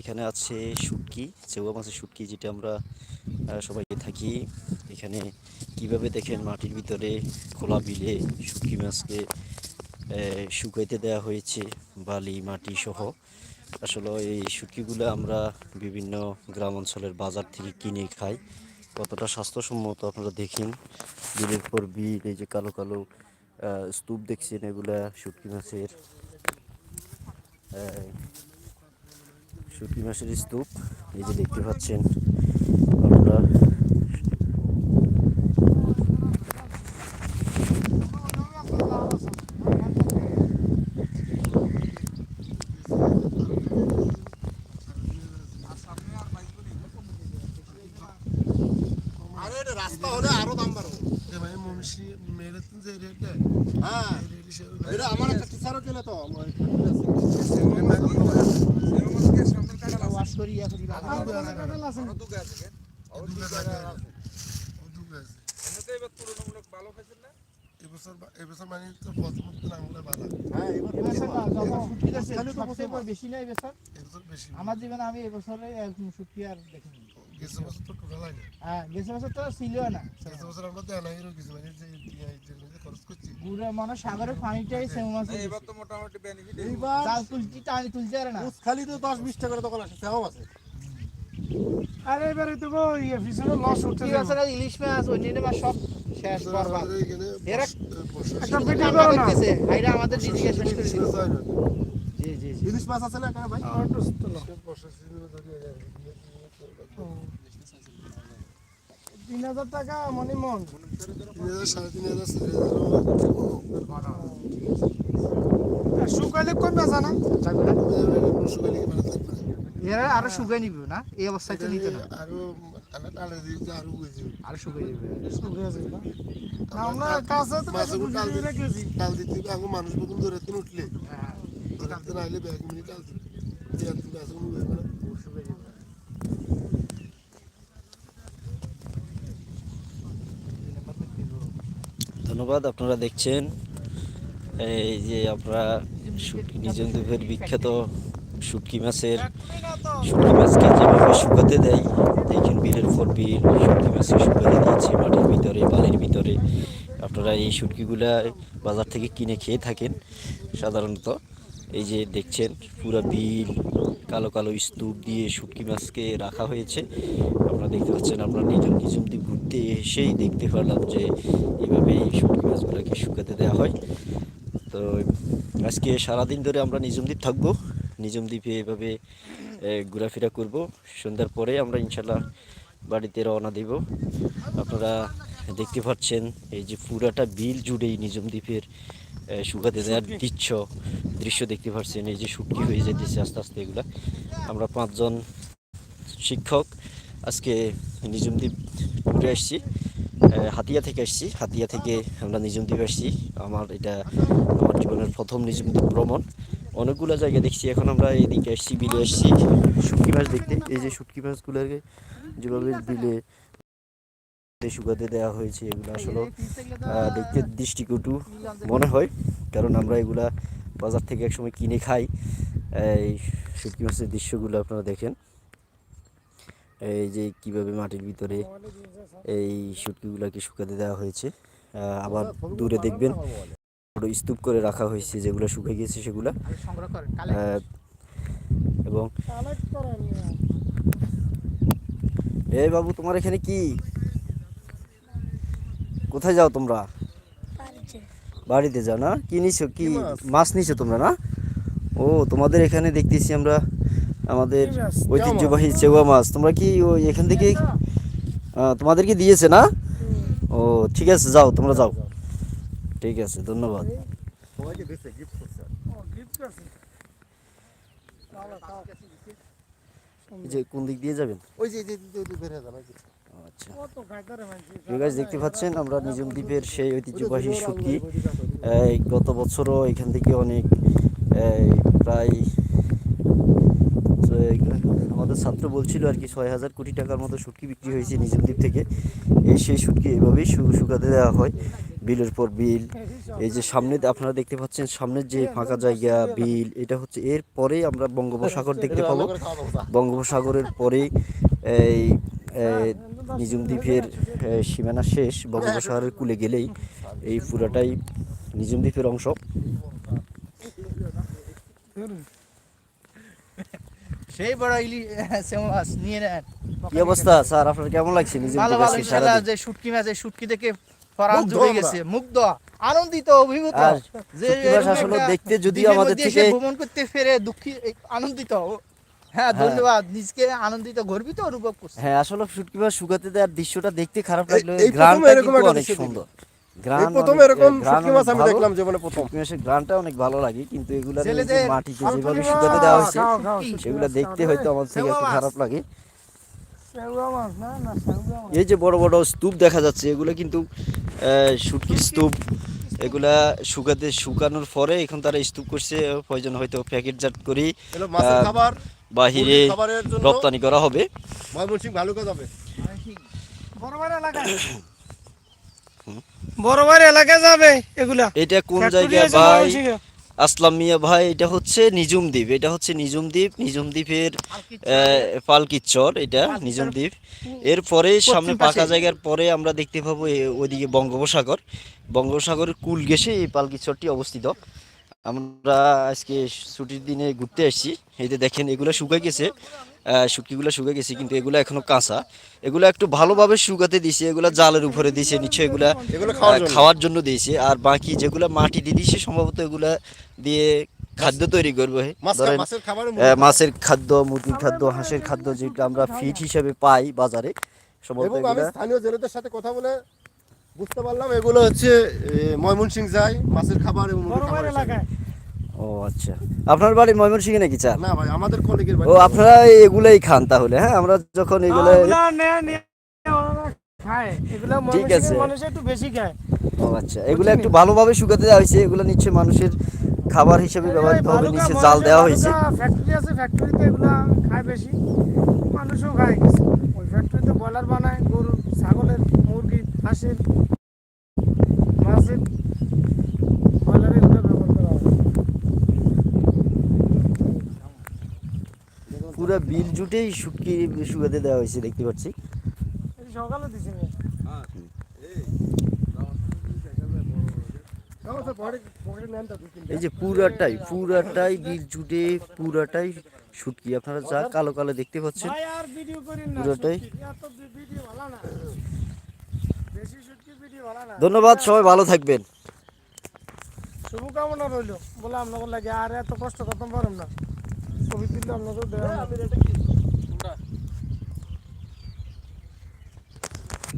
এখানে আছে শুটকি চেউয়া মাছের শুটকি যেটা আমরা সবাই থাকি। এখানে কীভাবে দেখেন মাটির ভিতরে খোলা বিলে শুটকি মাছকে শুকাইতে দেওয়া হয়েছে, বালি, মাটি সহ। আসলে এই শুটকিগুলো আমরা বিভিন্ন গ্রাম অঞ্চলের বাজার থেকে কিনে খাই। কতটা স্বাস্থ্যসম্মত আপনারা দেখেন। বিলের পর বিল, এই যে কালো কালো স্তূপ দেখছেন এগুলা শুটকি মাছের। শুটকি মাছের স্তূপ এই যে দেখতে পাচ্ছেন আপনারা। আরে এটা রাস্তা হলে আরও দাম বাড়বে। ভাই যে রেটে হ্যাঁ। এটা আমার একটা তো আমার করি ইয়া করি এবছর এবছর মানে তো প্রথম আঙুলে বালা হ্যাঁ এবছর না, যখন শুটকি দেখছি, সবচেয়ে বড় বেশি না এবছর? এবছর বেশি আমার জীবনে আমি এবছরে শুটকি আর দেখিনি। গেছে বছর তো টোটাল লাগে হ্যাঁ গেছে বছর তো ছিল না। গেছে বছর আমরা দেয় নাই কিছু মানে যে পুরো মানে সাগরের পানিটাই সেম মাছ এবার তো মোটামুটি বেনিফিট এইবার জাল তুলছি। টানি তুলতে পারে না। খালি তো দশ বিশ টাকা করে দোকান আছে সেও আছে। আরে এবারে তো গো ইয়ে পিছনে লস হচ্ছে কি আছে ইলিশ মাছ অন্যান্য মাছ সব শেষ আমাদের এরা- একটা ভিডিও করো না। দেখতেছে, আমাদের দিদিকে শেষ করে দিল। জি জি ইলিশ মাছ আছে না কেন ভাই? আর তোলো। বর্ষা সিজনে ধরে তিন হাজার টাকা মনি মন তিন হাজার সাড়ে তিন হাজার চারি আর শুকাইলে কমে আসা না? শুকাইলে কি ভালো থাকবে এরা আরও শুকাই নিব না? এই অবস্থায় তো নিতে না। আরও আলাদা দিতে আরও বুঝি আরও শুকাই যাবে। না? না, আমরা কাছে তো রেখেছি। দিতে আগে মানুষ প্রথম ধরে উঠলে। হ্যাঁ। ধরে দিন আইলে ব্যাগ মিনিট দিতে দিয়ে তুমি আসলে উঠবে না শুকাই নিবে ধন্যবাদ, আপনারা দেখছেন। এই যে আমরা নিজন দ্বীপের বিখ্যাত শুটকি মাছের শুটকি মাছকে যেভাবে শুকাতে দেয়, দেখেন বিলের পর বিল, শুটকি মাছকে শুকাতে দিয়েছে মাটির ভিতরে, বালির ভিতরে। আপনারা এই শুটকিগুলা বাজার থেকে কিনে খেয়ে থাকেন, সাধারণত। এই যে দেখছেন পুরো বিল কালো কালো স্তূপ দিয়ে শুটকি মাছকে রাখা হয়েছে। আপনারা দেখতে পাচ্ছেন নিজম নিজম দিয়ে ঘুরতে এসেই দেখতে পারলাম যে এইভাবে এই শুটকি মাছগুলোকে শুকাতে দেওয়া হয়। তো আজকে সারাদিন ধরে আমরা নিজম দ্বীপ থাকব। নিজম দ্বীপে এভাবে ঘোরাফেরা করব। সন্ধ্যার পরে আমরা ইনশাল্লাহ বাড়িতে রওনা দেব। আপনারা দেখতে পাচ্ছেন এই যে পুরাটা বিল জুড়েই নিজম দ্বীপের এ, শুকাতে দেওয়ার দৃশ্য দৃশ্য দেখতে পাচ্ছেন এই যে শুটকি হয়ে যেতেছে আস্তে আস্তে এগুলা। আমরা পাঁচজন শিক্ষক, আজকে নিজম দ্বীপ ঘুরে আসছি হাতিয়া থেকে আসছি। হাতিয়া থেকে আমরা নিজম দ্বীপ আসছি। আমার এটা, আমার জীবনের প্রথম নিজম দ্বীপ ভ্রমণ। অনেকগুলো জায়গা দেখছি, এখন আমরা এদিকে আসছি, বিলে আসছি। শুটকি মাছ দেখতে, এই যে শুটকি মাছগুলোকে যেভাবে বিলে শুকাতে দেওয়া হয়েছে এগুলো আসলে দেখতে দৃষ্টিকটু মনে হয় কারণ আমরা এগুলা বাজার থেকে একসময় কিনে খাই। এই শুটকি মাছের দৃশ্যগুলো আপনারা দেখেন। এই যে কীভাবে মাটির ভিতরে এই শুটকিগুলোকে শুকাতে দেওয়া হয়েছে আবার দূরে দেখবেন বড় স্তূপ করে রাখা হয়েছে যেগুলো শুকিয়ে গেছে সেগুলা। এবং এই বাবু তোমার এখানে কি? কোথায় যাও তোমরা? বাড়িতে। যাও না? কি নিছো? কি মাছ? নিছো তোমরা না? ও তোমাদের এখানে দেখতেছি আমরা আমাদের ঐতিহ্যবাহী চেওয়া মাছ। তোমরা কি ওই এখান থেকে তোমাদেরকে দিয়েছে না? ও ঠিক আছে যাও তোমরা যাও। ঠিক আছে ধন্যবাদ। যে কোন দিক দিয়ে যাবেন? ওই যে হয়ে যাবে আচ্ছা। দেখতে পাচ্ছেন, আমরা নিজম দ্বীপের সেই ঐতিহ্যবাহী শুটকি গত বছরও এখান থেকে অনেক প্রায় আমাদের ছাত্র বলছিল আর কি, ছয় হাজার কোটি টাকার মতো শুটকি বিক্রি হয়েছে নিজম দ্বীপ থেকে। এই সেই শুটকি এভাবেই শুকাতে দেওয়া হয়, বিলের পর বিল। এই যে সামনে আপনারা দেখতে পাচ্ছেন সামনের যে ফাঁকা জায়গা, বিল, এটা হচ্ছে এর পরেই আমরা বঙ্গোপসাগর দেখতে পাবো। বঙ্গোপসাগরের এই এই নিজুম দ্বীপের সীমানা শেষ বঙ্গোপসাগরের কুলে গেলেই এই পুরাটাই নিজুম দ্বীপের অংশ। সেই বড় ইলি মাছ নিয়ে নেন। কি অবস্থা? স্যার আপনার কেমন লাগছে নিজুম ভালো ভালো ইনশাআল্লাহ যে শুটকি মাছ এই শুটকি দেখে মুগ্ধ জুড়ে গেছে মুগ্ধ আনন্দিত অভিভূত। যে আসলে দেখতে দ্বীপের আমাদের থেকে- ভ্রমণ করতে ফেরে দুঃখী আনন্দিত। হ্যাঁ হ্যাঁ। ধন্যবাদ। নিজকে আনন্দিত গর্বিত অনুভব করছি। হ্যাঁ আসলে শুটকি মাছ শুকাতে দেওয়ার দৃশ্যটা দেখতে খারাপ লাগল। গ্রানটা এরকম অনেক সুন্দর। এই প্রথম অনেক- এরকম শুটকি মাছ অনেক আমি ভালো। দেখলাম জীবনে প্রথম। শুটকি মাছের গ্রানটা অনেক ভালো লাগে কিন্তু এগুলা ছেলেদের মাটিতে যেভাবে শুকাতে দেওয়া হয়েছে সেগুলো দেখতে হয়তো আমার থেকে একটু খারাপ লাগে। এই যে বড় বড় স্তূপ দেখা যাচ্ছে এগুলো কিন্তু শুটকির স্তূপ। এগুলা শুকাতে শুকানোর পরে এখন তারা স্তূপ করছে প্রয়োজন হয়তো প্যাকেটজাত করি। মাছের খাবার। বাহিরে রপ্তানি করা হবে। ময়মনসিংহ ভালো কাজ হবে বড় বাড়ি এলাকায়। বড় বাড়ি এলাকায় যাবে এগুলা। এটা কোন আছে ভাই? আসলাম মিয়া ভাই এটা হচ্ছে নিজুম দ্বীপ। এটা হচ্ছে নিজুম দ্বীপ। নিজুম দ্বীপের পালকির চর এটা নিজুম দ্বীপ। এরপরে সামনে পাকা জায়গার পরে আমরা দেখতে পাবো ওইদিকে বঙ্গোপসাগর। বঙ্গোপসাগরের কুল ঘেঁষে এই পালকির চরটি অবস্থিত। আমরা আজকে ছুটির দিনে ঘুরতে আসছি। এই যে দেখেন এগুলো শুকাই গেছে। আহ, শুটকিগুলো শুকাই গেছে কিন্তু এগুলো এখনও কাঁচা। এগুলো একটু ভালোভাবে শুকাতে দিয়েছে এগুলো জালের উপরে দিয়েছে নিশ্চয় এগুলা খাওয়ার জন্য। দিয়েছে। আর বাকি যেগুলো মাটি দিয়ে দিয়েছে সম্ভবত এগুলা দিয়ে খাদ্য তৈরি করবে। ধরেন মাছের খাদ্য মুরগির খাদ্য হাঁসের খাদ্য যেটা আমরা ফিট হিসেবে পাই বাজারে সম্ভবত স্থানীয় জেলেদের সাথে কথা বলে বুঝতে পারলাম এগুলো হচ্ছে ময়মনসিং যায় মাছের খাবার এবং খাবার এলাকায়। ও আচ্ছা। আপনার বাড়ি ময়মনসিংহে নাকি চা না ভাই আমাদের কলিগের বাড়ি। ও আপনারা এগুলাই খান তাহলে হ্যাঁ? আমরা যখন এগুলো এগুলা নেয়, খায়। এগুলা ঠিক আছে। মানুষ একটু বেশি খায়। ও আচ্ছা। এগুলো একটু ভালোভাবে শুকাতে দেওয়া হয়েছে এগুলো নিশ্চয়ই মানুষের খাবার হিসেবে ব্যবহৃত হবে নিচে জাল দেওয়া হয়েছে। ফ্যাক্টরি আছে ফ্যাক্টরিতে এগুলা খায় বেশি। মানুষও খায়। ওই ফ্যাক্টরিতে ব্রয়লার বানায় গরু ছাগলের মুরগি হাঁসের মাছের ব্রয়লার এগুলো ব্যবহার করা হয় পুরো বিল জুটেই শুটকি শুকাতে দেওয়া হয়েছে দেখতে পাচ্ছি। এই সকালে দিছি। এই যে পুরাটাই পুরাটাই বিল জুটে পুরাটাই শুটকি আপনারা যা কালো কালো দেখতে পাচ্ছেন পুরোটাই? ধন্যবাদ সবাই ভালো থাকবেন। শুভকামনা রইল। বলে আপনাকে লাগে আর এত কষ্ট করতে পারলাম না। ছবি তুললে আপনাকে দেওয়া